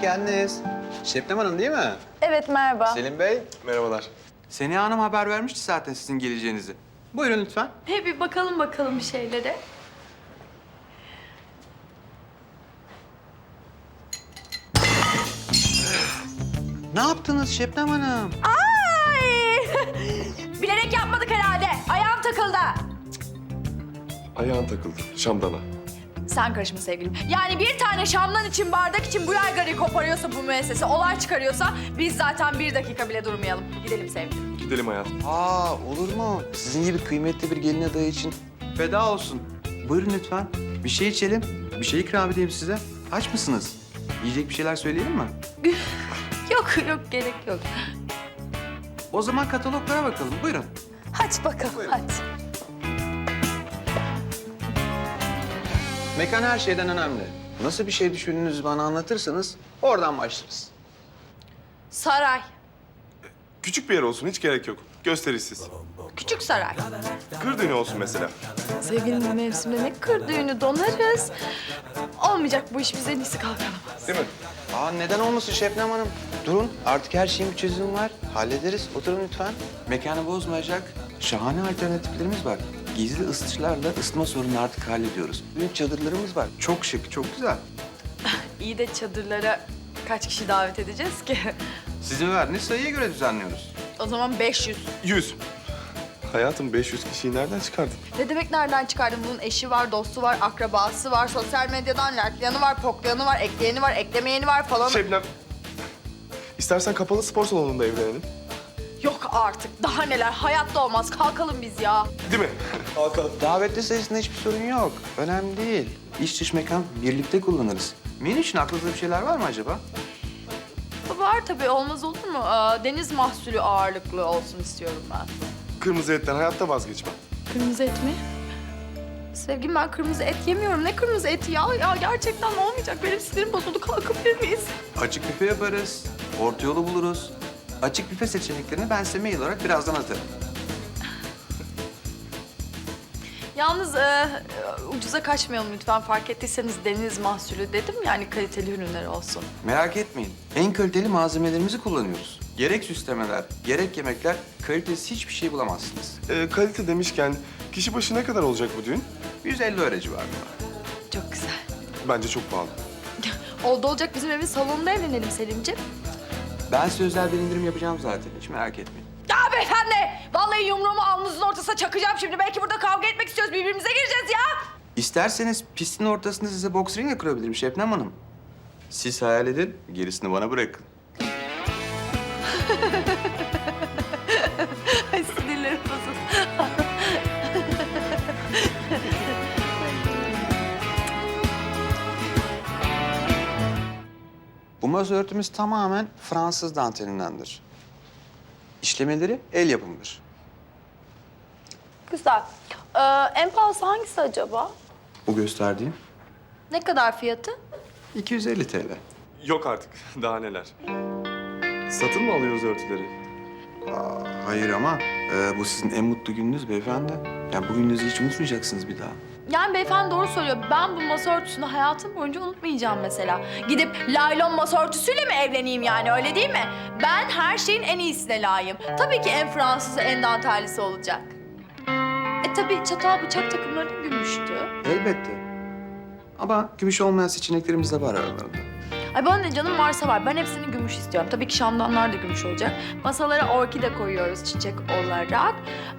hoş geldiniz. Şebnem Hanım değil mi? Evet merhaba. Selim Bey. Merhabalar. Seniha Hanım haber vermişti zaten sizin geleceğinizi. Buyurun lütfen. He bir bakalım bakalım bir şeylere. Ne yaptınız Şebnem Hanım? Ay! Bilerek yapmadık herhalde. Ayağım takıldı. Ayağın takıldı Şamdan'a. Sen karışma sevgilim. Yani bir tane şamdan için, bardak için bu yaygarayı koparıyorsa bu müessese, olay çıkarıyorsa biz zaten bir dakika bile durmayalım. Gidelim sevgilim. Gidelim hayatım. Aa olur mu? Sizin gibi kıymetli bir gelin adayı için feda olsun. Buyurun lütfen. Bir şey içelim. Bir şey ikram edeyim size. Aç mısınız? Yiyecek bir şeyler söyleyelim mi? Yok yok gerek yok. O zaman kataloglara bakalım. Buyurun. Hadi bakalım hadi. Mekan her şeyden önemli. Nasıl bir şey düşündüğünüzü bana anlatırsanız oradan başlarız. Saray. Küçük bir yer olsun hiç gerek yok. Gösterişsiz. Küçük saray. Kır düğünü olsun mesela. Sevgilinin mevsimde ne kır düğünü donarız. Olmayacak bu iş bize en iyisi kalkalım. Değil mi? Aa neden olmasın Şebnem Hanım? Durun artık her şeyin bir çözümü var. Hallederiz. Oturun lütfen. Mekanı bozmayacak şahane alternatiflerimiz var. Gizli ısıtıcılarla ısıtma sorununu artık hallediyoruz. Büyük çadırlarımız var. Çok şık, çok güzel. İyi de çadırlara kaç kişi davet edeceğiz ki? Sizin verdiğiniz sayıya göre düzenliyoruz. O zaman 500. Yüz. Hayatım 500 kişiyi nereden çıkardın? Ne demek nereden çıkardın? Bunun eşi var, dostu var, akrabası var, sosyal medyadan like'layanı var, poklayanı var, ekleyeni var, eklemeyeni var falan. Şebnem. İstersen kapalı spor salonunda evlenelim. Yok artık. Daha neler? Hayatta olmaz. Kalkalım biz ya. Değil mi? Kalkalım. Davetli sayısında hiçbir sorun yok. Önemli değil. İç dış mekan birlikte kullanırız. Menü için aklınızda bir şeyler var mı acaba? Var tabii. Olmaz olur mu? Aa, deniz mahsulü ağırlıklı olsun istiyorum ben. Kırmızı etten hayatta vazgeçmem. Kırmızı et mi? Sevgilim ben kırmızı et yemiyorum. Ne kırmızı eti ya? Ya gerçekten olmayacak. Benim sinirim bozuldu. Kalkabilir miyiz? Açık büfe yaparız. Orta yolu buluruz. Açık büfe seçeneklerini ben size mail olarak birazdan atarım. Yalnız e, ucuza kaçmayalım lütfen. Fark ettiyseniz deniz mahsulü dedim. Yani kaliteli ürünler olsun. Merak etmeyin. En kaliteli malzemelerimizi kullanıyoruz. Gerek süslemeler, gerek yemekler kalitesiz hiçbir şey bulamazsınız. Ee, kalite demişken kişi başı ne kadar olacak bu düğün? 150 öğrenci var. Çok güzel. Bence çok pahalı. Oldu olacak bizim evin salonunda evlenelim Selimciğim. Ben size özel bir indirim yapacağım zaten. Hiç merak etmeyin. Ya beyefendi! Vallahi yumruğumu alnınızın ortasına çakacağım şimdi. Belki burada kavga etmek istiyoruz. Birbirimize gireceğiz ya. İsterseniz pistin ortasında size boks ring de kurabilirim Şebnem Hanım. Siz hayal edin, gerisini bana bırakın. Bu masa örtümüz tamamen Fransız dantelindendir. İşlemeleri el yapımıdır. Güzel. Ee, en pahalısı hangisi acaba? Bu gösterdiğim Ne kadar fiyatı? 250 TL. Yok artık. Daha neler. Satın mı alıyoruz örtüleri? Hayır ama e, bu sizin en mutlu gününüz beyefendi. Yani bu gününüzü hiç unutmayacaksınız bir daha. Yani beyefendi doğru söylüyor. Ben bu masa örtüsünü hayatım boyunca unutmayacağım mesela. Gidip laylon masa örtüsüyle mi evleneyim yani öyle değil mi? Ben her şeyin en iyisine layığım. Tabii ki en Fransızı, en dantellisi olacak. E tabii çatal bıçak takımları gümüştü. Elbette. Ama gümüş olmayan seçeneklerimiz de var aralarında. Ay bana ne canım varsa var. Ben hepsini gümüş istiyorum. Tabii ki şamdanlar da gümüş olacak. Masalara orkide koyuyoruz çiçek olarak.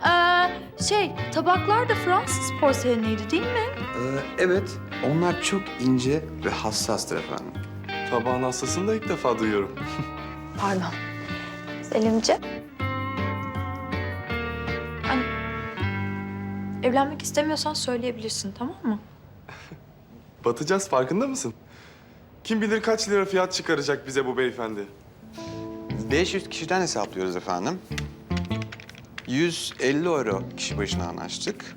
Ee, şey, tabaklar da Fransız porseleniydi değil mi? Ee, evet, onlar çok ince ve hassastır efendim. Tabağın hastasını da ilk defa duyuyorum. Pardon. Selimci. Hani evlenmek istemiyorsan söyleyebilirsin tamam mı? Batacağız farkında mısın? Kim bilir kaç lira fiyat çıkaracak bize bu beyefendi. 500 kişiden hesaplıyoruz efendim. 150 euro kişi başına anlaştık.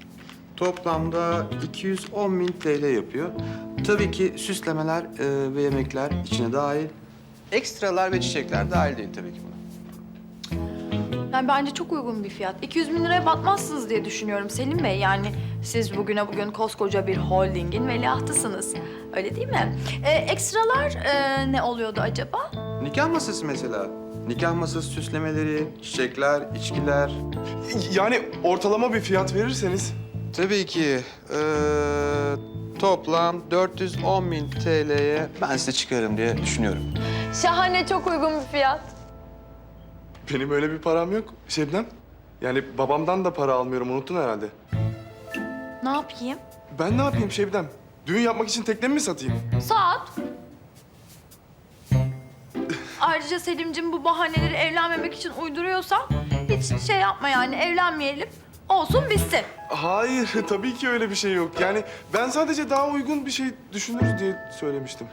Toplamda 210 bin TL yapıyor. Tabii ki süslemeler e, ve yemekler içine dahil. Ekstralar ve çiçekler dahil değil tabii ki buna. Yani bence çok uygun bir fiyat. 200 bin liraya batmazsınız diye düşünüyorum Selim Bey. Yani siz bugüne bugün koskoca bir holdingin veliahtısınız. Öyle değil mi? Ee, ekstralar e, ne oluyordu acaba? Nikah masası mesela. Nikah masası süslemeleri, çiçekler, içkiler. Yani ortalama bir fiyat verirseniz... Tabii ki. Ee, toplam 410 bin TL'ye ben size çıkarım diye düşünüyorum. Şahane, çok uygun bir fiyat. Benim öyle bir param yok Şebnem. Yani babamdan da para almıyorum unuttun herhalde. Ne yapayım? Ben ne yapayım Şebnem? Düğün yapmak için teknemi mi satayım? Saat. Ayrıca Selim'cim bu bahaneleri evlenmemek için uyduruyorsan hiç şey yapma yani evlenmeyelim. Olsun bitsin. Hayır, tabii ki öyle bir şey yok. Yani ben sadece daha uygun bir şey düşünürüz diye söylemiştim.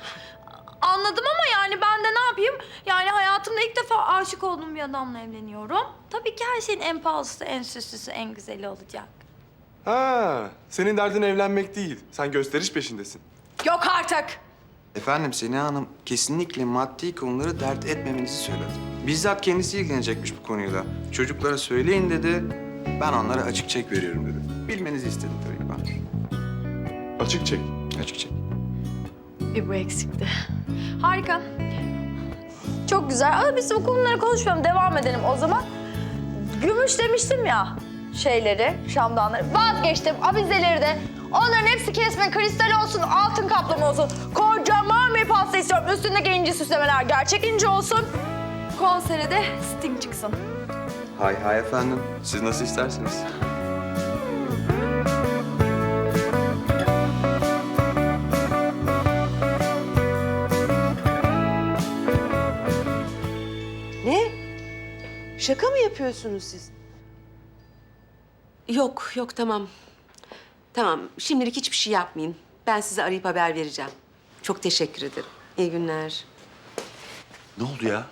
Anladım ama yani ben de ne yapayım? Yani hayatımda ilk defa aşık olduğum bir adamla evleniyorum. Tabii ki her şeyin en pahalısı, en süslüsü, en güzeli olacak. Ha, senin derdin evlenmek değil. Sen gösteriş peşindesin. Yok artık. Efendim Sena Hanım kesinlikle maddi konuları dert etmemenizi söyledi. Bizzat kendisi ilgilenecekmiş bu konuyla. Çocuklara söyleyin dedi. Ben onlara açık çek veriyorum dedi. Bilmenizi istedim tabii ben. Açık çek. Açık çek. Bir bu eksikti. Harika. Çok güzel. Ama biz bu konuları konuşmayalım. Devam edelim o zaman. Gümüş demiştim ya şeyleri, şamdanları. Vazgeçtim. Avizeleri de. Onların hepsi kesme, kristal olsun, altın kaplama olsun. Kocaman bir pasta istiyorum. Üstündeki inci süslemeler gerçek inci olsun. Konsere de Sting çıksın. Hay hay efendim. Siz nasıl isterseniz. Şaka mı yapıyorsunuz siz? Yok, yok tamam. Tamam, şimdilik hiçbir şey yapmayın. Ben size arayıp haber vereceğim. Çok teşekkür ederim. İyi günler. Ne oldu ya?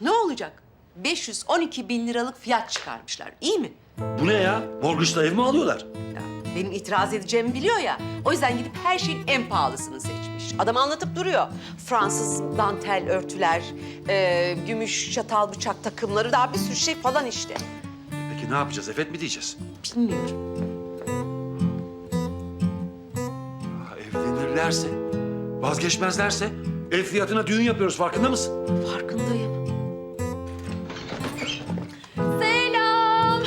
Ne olacak? 512 bin liralık fiyat çıkarmışlar. İyi mi? Bu ne ya? Morgıç'ta ev mi alıyorlar? Benim itiraz edeceğimi biliyor ya. O yüzden gidip her şeyin en pahalısını seçmiş. Adam anlatıp duruyor. Fransız dantel örtüler, e, gümüş çatal bıçak takımları, daha bir sürü şey falan işte. Peki ne yapacağız? Evet mi diyeceğiz? Bilmiyorum. Ya evlenirlerse, vazgeçmezlerse ev fiyatına düğün yapıyoruz. Farkında mısın? Farkındayım. Selam.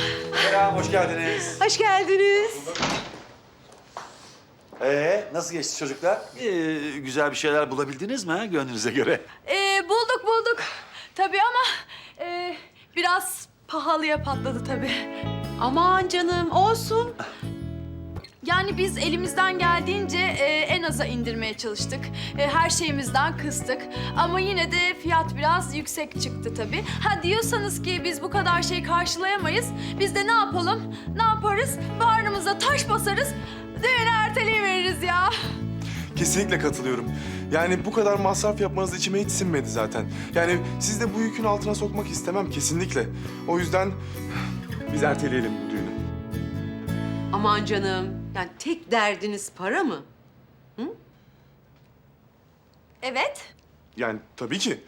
Selam, hoş geldiniz. Hoş geldiniz. Ee, nasıl geçti çocuklar? Ee, güzel bir şeyler bulabildiniz mi ha, gönlünüze göre? Ee, bulduk bulduk. Tabii ama e, biraz pahalıya patladı tabii. Aman canım olsun. Yani biz elimizden geldiğince e, en aza indirmeye çalıştık. E, her şeyimizden kıstık. Ama yine de fiyat biraz yüksek çıktı tabii. Ha diyorsanız ki biz bu kadar şey karşılayamayız. Biz de ne yapalım? Ne yaparız? Bağrımıza taş basarız. Düğünü erteleyiveririz ya. Kesinlikle katılıyorum. Yani bu kadar masraf yapmanız içime hiç sinmedi zaten. Yani siz de bu yükün altına sokmak istemem kesinlikle. O yüzden biz erteleyelim bu düğünü. Aman canım. Yani tek derdiniz para mı? Evet. Yani tabii ki.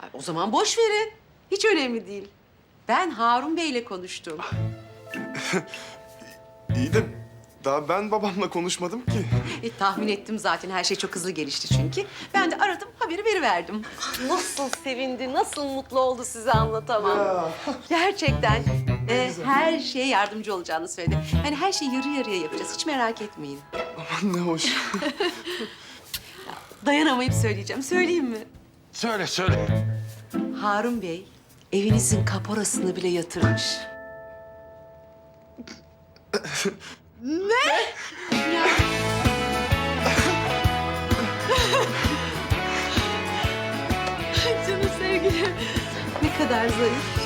Ay, o zaman boş verin. Hiç önemli değil. Ben Harun Bey'le konuştum. İyi de daha ben babamla konuşmadım ki. E, tahmin ettim zaten her şey çok hızlı gelişti çünkü. Ben de aradım haberi veriverdim. Nasıl sevindi, nasıl mutlu oldu size anlatamam. Gerçekten e, her şeye yardımcı olacağını söyledi. Yani her şeyi yarı yarıya yapacağız hiç merak etmeyin. Aman ne hoş. Dayanamayıp söyleyeceğim. Söyleyeyim mi? Söyle, söyle. Harun Bey evinizin kaporasını bile yatırmış. Canım sevgilim. Ne kadar zayıf.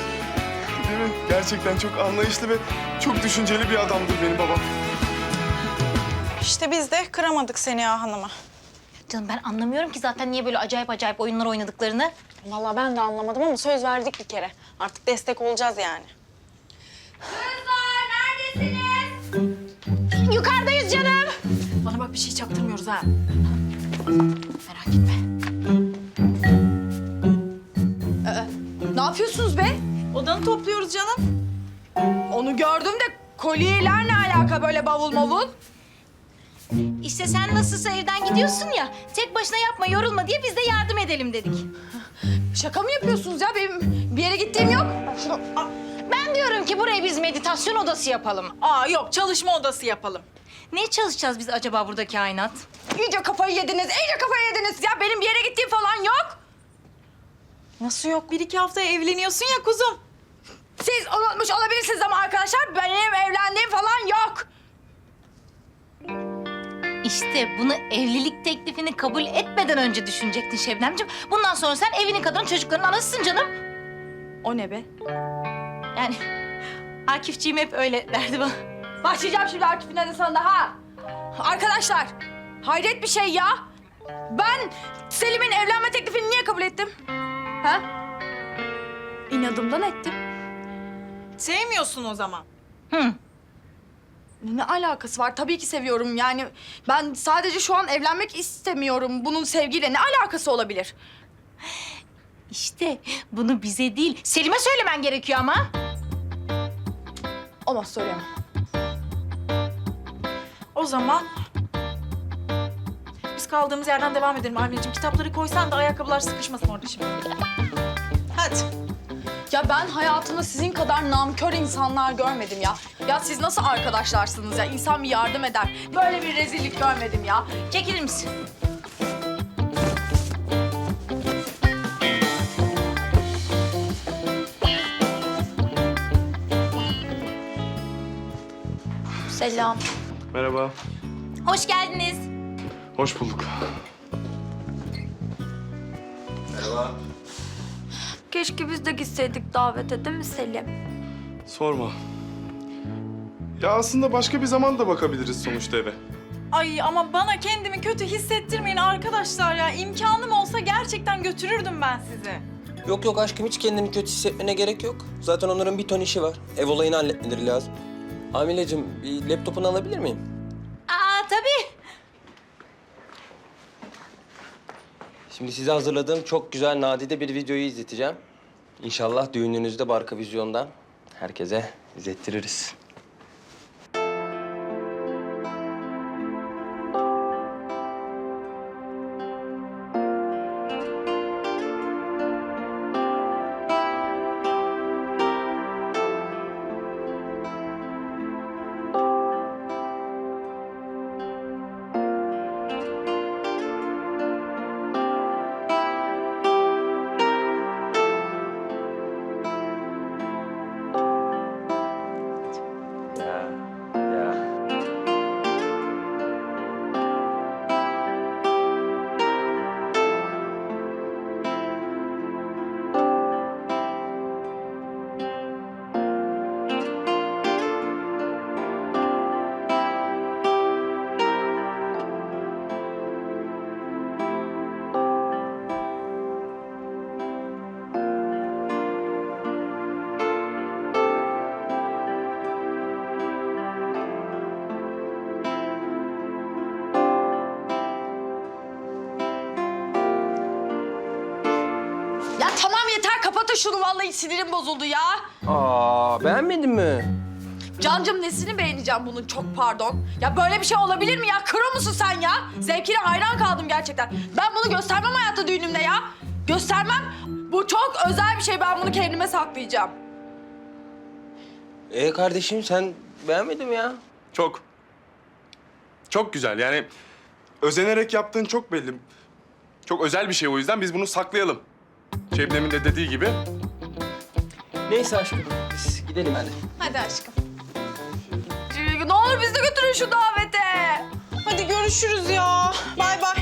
Değil mi? Gerçekten çok anlayışlı ve çok düşünceli bir adamdır benim babam. İşte biz de kıramadık seni ya hanıma. Canım ben anlamıyorum ki zaten niye böyle acayip acayip oyunlar oynadıklarını. Vallahi ben de anlamadım ama söz verdik bir kere. Artık destek olacağız yani. Yukarıdayız canım. Bana bak bir şey çaktırmıyoruz ha. Merak etme. Ne yapıyorsunuz be? Odanı topluyoruz canım. Onu gördüm de kolyeler ne alaka böyle bavul mavul? İşte sen nasılsa evden gidiyorsun ya, tek başına yapma, yorulma diye biz de yardım edelim dedik. Şaka mı yapıyorsunuz ya? Benim bir yere gittiğim yok. Şunu... Ben diyorum ki buraya biz meditasyon odası yapalım. Aa yok çalışma odası yapalım. Ne çalışacağız biz acaba burada kainat? iyice kafayı yediniz, iyice kafayı yediniz. Ya benim bir yere gittiğim falan yok. Nasıl yok? Bir iki haftaya evleniyorsun ya kuzum. Siz unutmuş olabilirsiniz ama arkadaşlar benim evlendiğim falan yok. İşte bunu evlilik teklifini kabul etmeden önce düşünecektin Şebnemciğim. Bundan sonra sen evinin kadın çocukların anasısın canım. O ne be? Yani Akifciğim hep öyle derdi bana. Başlayacağım şimdi Akif'in adı sonunda ha. Arkadaşlar, hayret bir şey ya. Ben Selim'in evlenme teklifini niye kabul ettim? Ha? İnadımdan ettim. Sevmiyorsun o zaman. Hı. Ne alakası var? Tabii ki seviyorum. Yani ben sadece şu an evlenmek istemiyorum. Bunun sevgiyle ne alakası olabilir? İşte bunu bize değil, Selim'e söylemen gerekiyor ama. Olmaz söyleyemem. O zaman biz kaldığımız yerden devam edelim Almineciğim. Kitapları koysan da ayakkabılar sıkışmasın orada şimdi. Hadi. Ya ben hayatımda sizin kadar namkör insanlar görmedim ya. Ya siz nasıl arkadaşlarsınız ya? İnsan bir yardım eder. Böyle bir rezillik görmedim ya. Çekilir misin? Selam. Merhaba. Hoş geldiniz. Hoş bulduk. Keşke biz de gitseydik davete değil mi Selim? Sorma. Ya aslında başka bir zaman da bakabiliriz sonuçta eve. Ay ama bana kendimi kötü hissettirmeyin arkadaşlar ya. İmkanım olsa gerçekten götürürdüm ben sizi. Yok yok aşkım hiç kendini kötü hissetmene gerek yok. Zaten onların bir ton işi var. Ev olayını halletmeleri lazım. Hamilecim bir laptopunu alabilir miyim? Aa tabii. Şimdi size hazırladığım çok güzel nadide bir videoyu izleteceğim. İnşallah düğününüzde Barka Vizyon'dan herkese izlettiririz. Ya tamam yeter kapatın şunu vallahi sinirim bozuldu ya. Aa beğenmedin mi? Cancım nesini beğeneceğim bunun çok pardon. Ya böyle bir şey olabilir mi ya? Kro musun sen ya? Zevkine hayran kaldım gerçekten. Ben bunu göstermem hayatta düğünümde ya. Göstermem. Bu çok özel bir şey ben bunu kendime saklayacağım. Ee kardeşim sen beğenmedin mi ya? Çok. Çok güzel yani özenerek yaptığın çok belli. Çok özel bir şey o yüzden biz bunu saklayalım. Şebnem'in de dediği gibi. Neyse aşkım biz gidelim hadi. Hadi aşkım. Ne olur bizi de götürün şu davete. Hadi görüşürüz ya. Bay bay.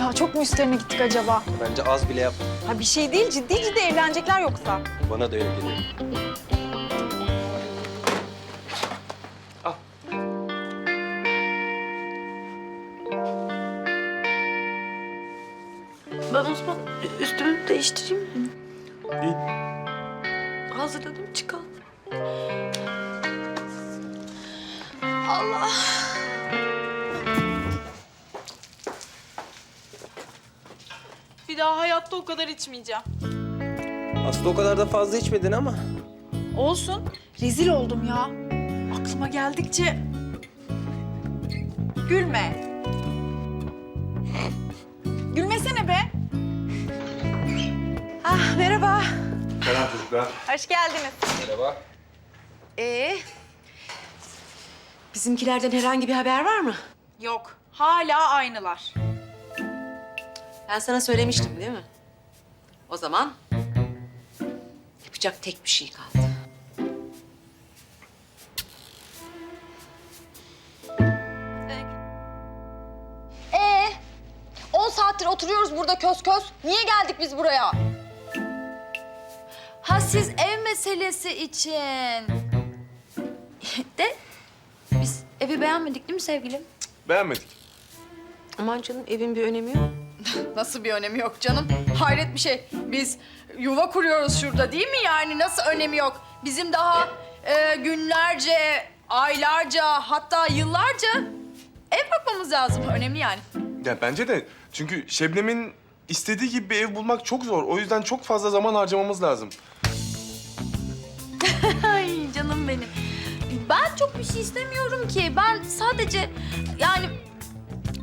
Ya çok mu üstlerine gittik acaba? Bence az bile yap. Ha bir şey değil ciddi ciddi evlenecekler yoksa. Bana da öyle geliyor. Ben o zaman üstümü değiştireyim mi? İyi. Hazırladım çıkalım. Allah. Bir daha hayatta o kadar içmeyeceğim. Aslında o kadar da fazla içmedin ama. Olsun. Rezil oldum ya. Aklıma geldikçe... Gülme. Merhaba. Selam çocuklar. Hoş geldiniz. Merhaba. Ee, bizimkilerden herhangi bir haber var mı? Yok. Hala aynılar. Ben sana söylemiştim değil mi? O zaman yapacak tek bir şey kaldı. Ee, 10 saattir oturuyoruz burada köz köz. Niye geldik biz buraya? Ha siz ev meselesi için. De biz evi beğenmedik değil mi sevgilim? Beğenmedik. Aman canım evin bir önemi yok. Nasıl bir önemi yok canım? Hayret bir şey. Biz yuva kuruyoruz şurada değil mi yani? Nasıl önemi yok? Bizim daha e, günlerce, aylarca hatta yıllarca ev bakmamız lazım. Önemli yani. Ya bence de çünkü Şebnem'in istediği gibi bir ev bulmak çok zor. O yüzden çok fazla zaman harcamamız lazım. Canım benim. Ben çok bir şey istemiyorum ki. Ben sadece yani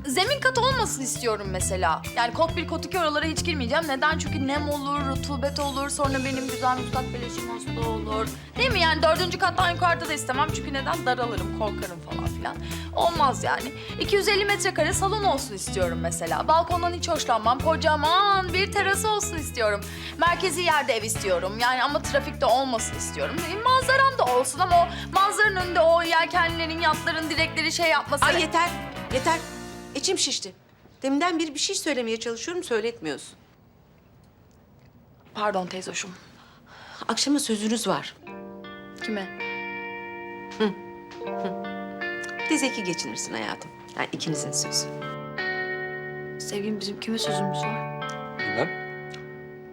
zemin katı olmasın istiyorum mesela. Yani kot bir kot iki oralara hiç girmeyeceğim. Neden? Çünkü nem olur, rutubet olur. Sonra benim güzel müstakbel eşim hasta olur. Değil mi? Yani dördüncü kattan yukarıda da istemem. Çünkü neden? Daralırım, korkarım falan filan. Olmaz yani. 250 metrekare salon olsun istiyorum mesela. Balkondan hiç hoşlanmam. Kocaman bir terası olsun istiyorum. Merkezi yerde ev istiyorum. Yani ama trafikte olmasın istiyorum. E, Manzaram da olsun ama o manzaranın önünde o yelkenlerin, yatların direkleri şey yapmasın. Ay yeter, yeter. İçim şişti. Deminden beri bir şey söylemeye çalışıyorum, söyletmiyorsun. Pardon teyzoşum. Akşama sözünüz var. Kime? Bir de zeki geçinirsin hayatım. Yani ikinizin sözü. Sevgilim bizim kime sözümüz var? Bilmem.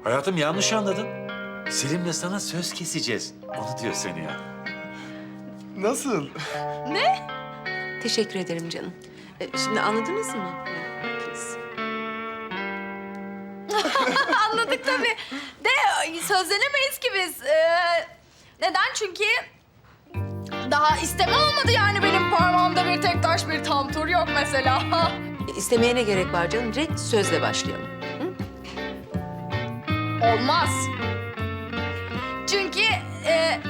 Hayatım yanlış anladın. Selim'le sana söz keseceğiz. Onu diyor seni ya. Nasıl? Teşekkür ederim canım. Ee, şimdi anladınız mı? Anladık tabii. De sözlenemeyiz ki biz. Ee, neden? Çünkü daha isteme olmadı yani benim parmağımda bir tek taş bir tam tur yok mesela. E, İstemeye ne gerek var canım? Direkt sözle başlayalım. Olmaz. Çünkü e, e,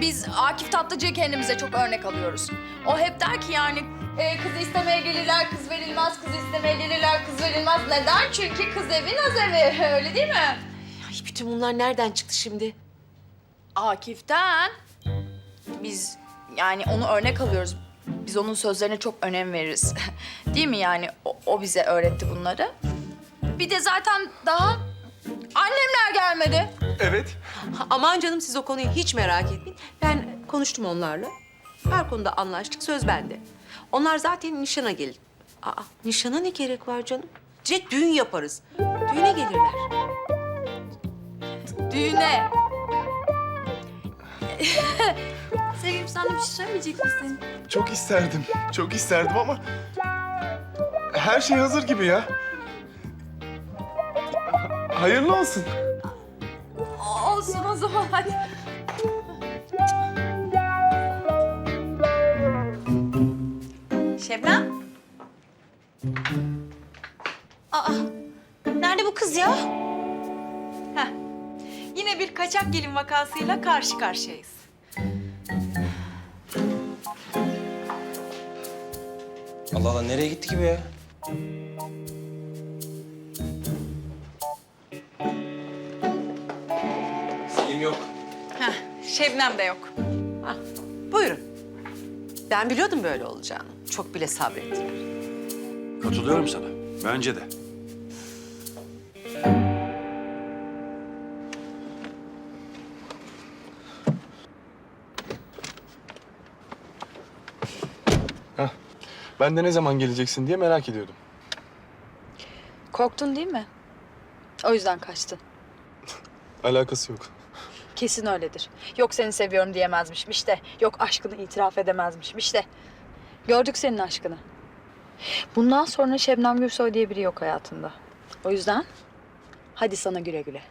biz Akif Tatlıcı'yı kendimize çok örnek alıyoruz. O hep der ki yani e, kız istemeye gelirler, kız verilmez, kız istemeye gelirler, kız verilmez. Neden? Çünkü kız evi naz evi, öyle değil mi? Ay bütün bunlar nereden çıktı şimdi? Akif'ten biz yani onu örnek alıyoruz. Biz onun sözlerine çok önem veririz. Değil mi yani? O, o bize öğretti bunları. Bir de zaten daha annemler gelmedi. Evet. Ha, Aman canım siz o konuyu hiç merak etmeyin. Ben konuştum onlarla. Her konuda anlaştık, söz bende. Onlar zaten nişana gelir. Aa, nişana ne gerek var canım? Direkt düğün yaparız. Düğüne gelirler. Düğüne. Sevgilim sen de bir şey söylemeyecek misin? Çok isterdim. Çok isterdim ama her şey hazır gibi ya. Hayırlı olsun. Olsun o zaman hadi. Şebnem. Aa, nerede bu kız ya? Heh. Yine bir kaçak gelin vakasıyla karşı karşıyayız. Allah Allah nereye gitti ki bu ya? Selim yok. Heh. Şebnem de yok. Ah, buyurun. Ben biliyordum böyle olacağını. Çok bile sabrettim. Katılıyorum sana. Bence de. Ben de ne zaman geleceksin diye merak ediyordum. Korktun değil mi? O yüzden kaçtın. Alakası yok. Kesin öyledir. Yok seni seviyorum diyemezmişim işte. Yok aşkını itiraf edemezmişim işte. Gördük senin aşkını. Bundan sonra Şebnem Gürsoy diye biri yok hayatında. O yüzden hadi sana güle güle.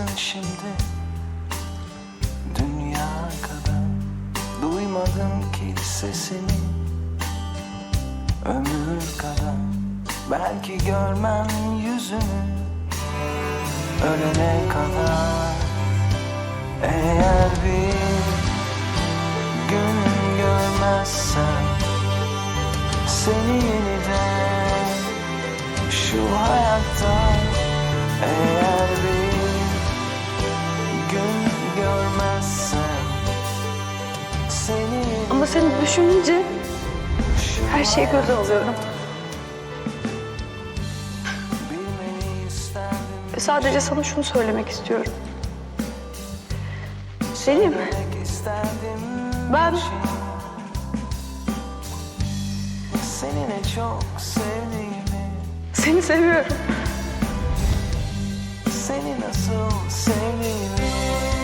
Uzaklardasın şimdi? Dünya kadar Duymadım ki sesini. Ömür kadar Belki görmem yüzünü. Ölene kadar Eğer bir gün görmezsem Seni yeniden Şu hayatta Eğer bir Ama seni düşününce her şeyi göze alıyorum. sadece sana şunu söylemek istiyorum. Selim, ben seni seviyorum. Seni nasıl sevdiğimi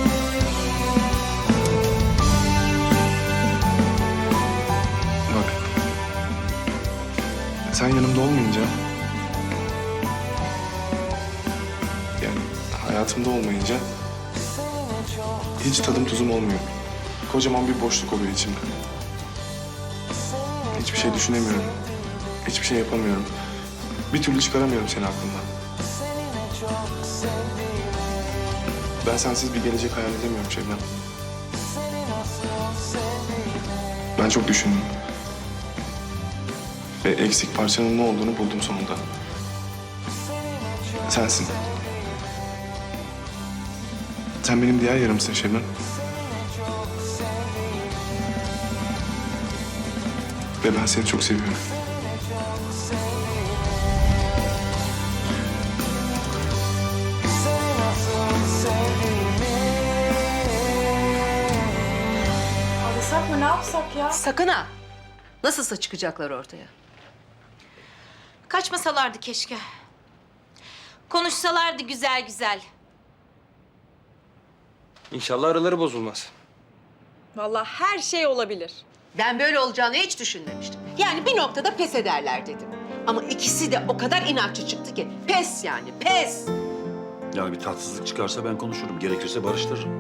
Sen yanımda olmayınca... Yani hayatımda olmayınca... Hiç tadım tuzum olmuyor. Kocaman bir boşluk oluyor içimde. Hiçbir şey düşünemiyorum. Hiçbir şey yapamıyorum. Bir türlü çıkaramıyorum seni aklımdan. Ben sensiz bir gelecek hayal edemiyorum Şebnem. Ben çok düşündüm. Ve eksik parçanın ne olduğunu buldum sonunda. Sensin. Sen benim diğer yarımsın Şebnem. Ve ben seni çok seviyorum. Arasak mı ne yapsak ya? Sakın ha. Nasılsa çıkacaklar ortaya. Kaçmasalardı keşke. Konuşsalardı güzel güzel. İnşallah araları bozulmaz. Vallahi her şey olabilir. Ben böyle olacağını hiç düşünmemiştim. Yani bir noktada pes ederler dedim. Ama ikisi de o kadar inatçı çıktı ki. Pes yani, pes. Yani bir tatsızlık çıkarsa ben konuşurum. Gerekirse barıştırırım.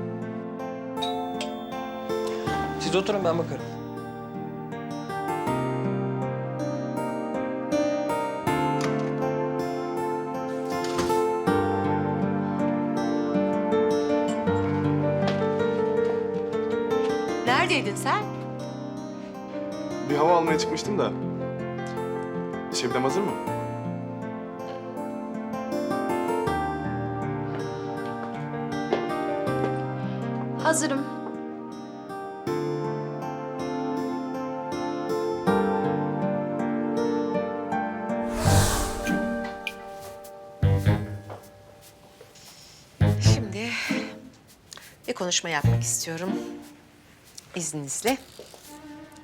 Siz oturun ben bakarım. Neredeydin sen? Bir hava almaya çıkmıştım da. Şebnem hazır mı? Hazırım. Şimdi bir konuşma yapmak istiyorum. İzninizle.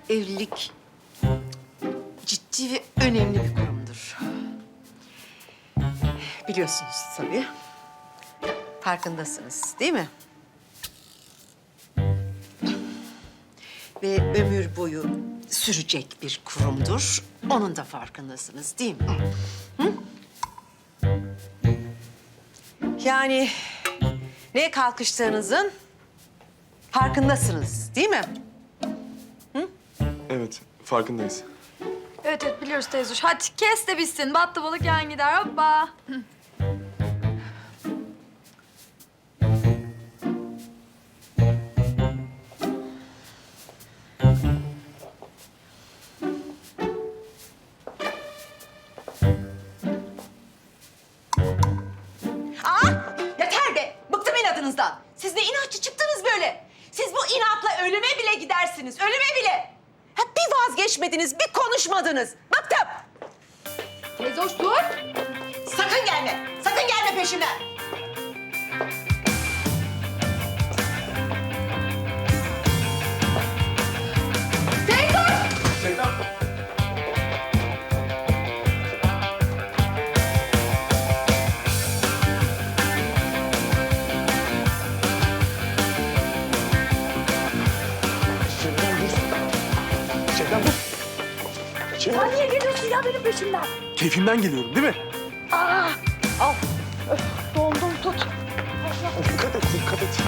Evlilik ciddi ve önemli bir kurumdur. Biliyorsunuz tabii. Farkındasınız değil mi? Ve ömür boyu sürecek bir kurumdur. Onun da farkındasınız değil mi? Hı? Yani neye kalkıştığınızın farkındasınız değil mi? Evet, farkındayız. Evet evet biliyoruz teyze. Hadi kes de bitsin. Battı balık yan gider hoppa. Ölüme bile gidersiniz, ölüme bile. Ha, bir vazgeçmediniz, bir konuşmadınız. Bıktım. Teyze dur. Sakın gelme, sakın gelme peşimden. Şebnem. Niye geliyorsun ya benim peşimden? Keyfimden geliyorum değil mi? Dondum tut. Dikkat et.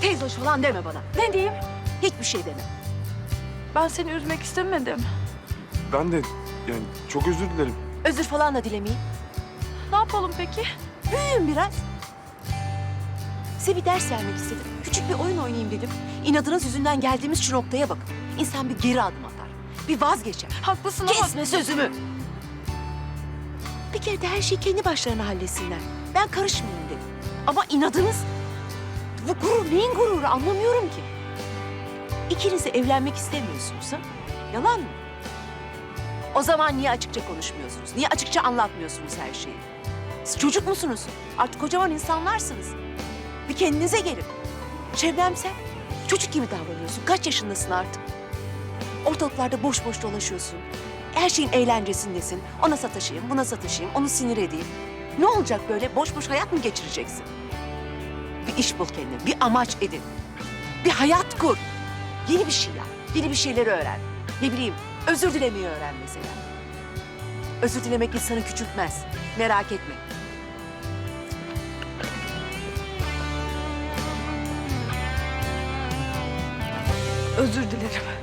Teyze hoş falan deme bana. Ne diyeyim? Hiçbir şey deme. Ben seni üzmek istemedim. Ben de yani çok özür dilerim. Özür falan da dilemeyeyim. Ne yapalım peki? Büyüyün biraz. Size bir ders vermek istedim. Küçük bir oyun oynayayım dedim. İnadınız yüzünden geldiğimiz şu noktaya bakın. İnsan bir geri adım atar. Bir vazgeçer. Haklısın ama... Kesme sözümü. Bir kere de her şeyi kendi başlarına halletsinler. Ben karışmayayım dedim. Ama inadınız... Bu gurur neyin gururu anlamıyorum ki. İkiniz de evlenmek istemiyorsunuz ha? Yalan mı? O zaman niye açıkça konuşmuyorsunuz? Niye açıkça anlatmıyorsunuz her şeyi? Siz çocuk musunuz? Artık kocaman insanlarsınız. Bir kendinize gelin. Şebnem sen çocuk gibi davranıyorsun. Kaç yaşındasın artık? Ortalıklarda boş boş dolaşıyorsun. Her şeyin eğlencesindesin. Ona sataşayım, buna sataşayım, onu sinir edeyim. Ne olacak böyle? Boş boş hayat mı geçireceksin? Bir iş bul kendine, bir amaç edin. Bir hayat kur. Yeni bir şey yap, yeni bir şeyleri öğren. Ne bileyim, özür dilemeyi öğren mesela. Özür dilemek insanı küçültmez. Merak etme. Özür dilerim.